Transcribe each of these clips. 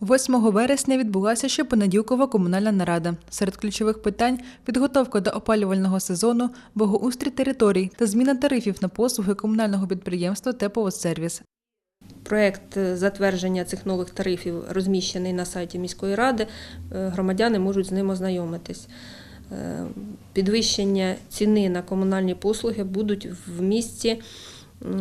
8 вересня відбулася щопонеділкова комунальна нарада. Серед ключових питань підготовка до опалювального сезону, благоустрій територій та зміна тарифів на послуги комунального підприємства «Тепловодсервіс». Проект е, затвердження цих нових тарифів розміщений на сайті міської ради. Е, Громадяни можуть з ним ознайомитись. Е, Підвищення ціни на комунальні послуги будуть в місті,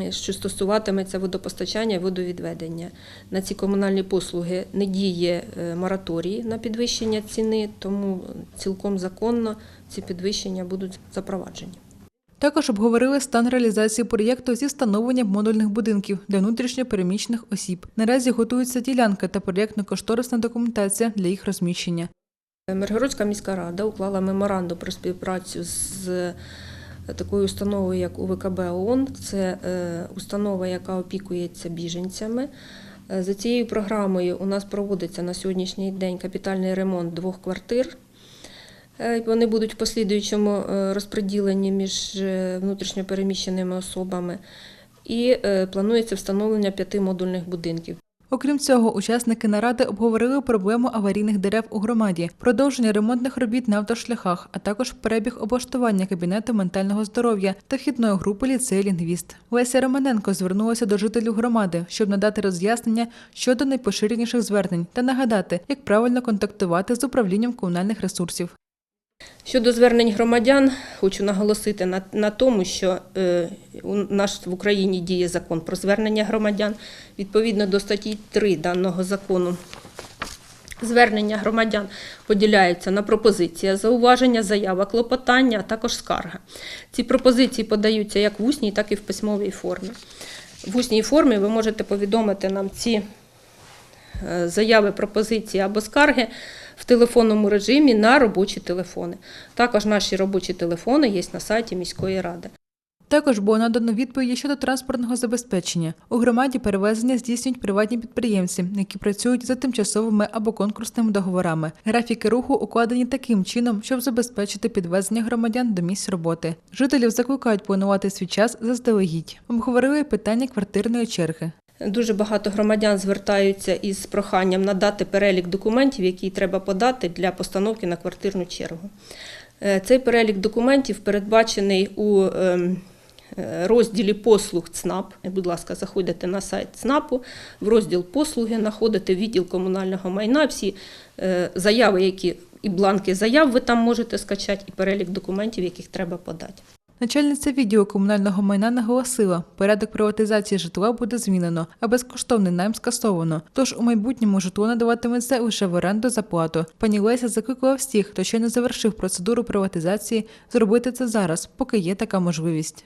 що стосуватиметься водопостачання і водовідведення. На ці комунальні послуги не діє е, мораторій на підвищення ціни, тому цілком законно ці підвищення будуть запроваджені. Також обговорили стан реалізації проєкту зі встановлення модульних будинків для внутрішньо переміщених осіб. Наразі готується ділянка та проєктно-кошторисна документація для їх розміщення. Миргородська міська рада уклала меморандум про співпрацю з такою установою, як УВКБ ООН. Це е, установа, яка опікується біженцями. Е, За цією програмою у нас проводиться на сьогоднішній день капітальний ремонт двох квартир. Е, Вони будуть в послідуючому розподілені між внутрішньопереміщеними особами. І планується встановлення п'яти модульних будинків. Окрім цього, учасники наради обговорили проблему аварійних дерев у громаді, продовження ремонтних робіт на автошляхах, а також перебіг облаштування кабінету ментального здоров'я та вхідної групи ліцею лінгвіст. Леся Романенко звернулася до жителів громади, щоб надати роз'яснення щодо найпоширеніших звернень та нагадати, як правильно контактувати з управлінням комунальних ресурсів. Щодо звернень громадян, хочу наголосити на, на тому, що е, у нас в Україні діє закон про звернення громадян. Відповідно до статті 3 даного закону, звернення громадян поділяються на пропозиція, зауваження, заява, клопотання, а також скарга. Ці пропозиції подаються як в усній, так і в письмовій формі. В усній формі ви можете повідомити нам ці е, заяви, пропозиції або скарги в телефонному режимі на робочі телефони. Також наші робочі телефони є на сайті міської ради. Також було надано відповіді щодо транспортного забезпечення. У громаді перевезення здійснюють приватні підприємці, які працюють за тимчасовими або конкурсними договорами. Графіки руху укладені таким чином, щоб забезпечити підвезення громадян до місць роботи. Жителів закликають планувати свій час заздалегідь. Обговорили питання квартирної черги. Дуже багато громадян звертаються із проханням надати перелік документів, які треба подати для постановки на квартирну чергу. Е, Цей перелік документів передбачений у ем, е, розділі послуг ЦНАП. Будь ласка, заходите на сайт ЦНАПу, в розділ послуги, знаходите відділ комунального майна, всі е, заяви, які і бланки заяв ви там можете скачати, і перелік документів, яких треба подати. Начальниця відділу комунального майна наголосила, порядок приватизації житла буде змінено, а безкоштовний найм скасовано. Тож у майбутньому житло надаватиметься лише в оренду за плату. Пані Леся закликала всіх, хто ще не завершив процедуру приватизації, зробити це зараз, поки є така можливість.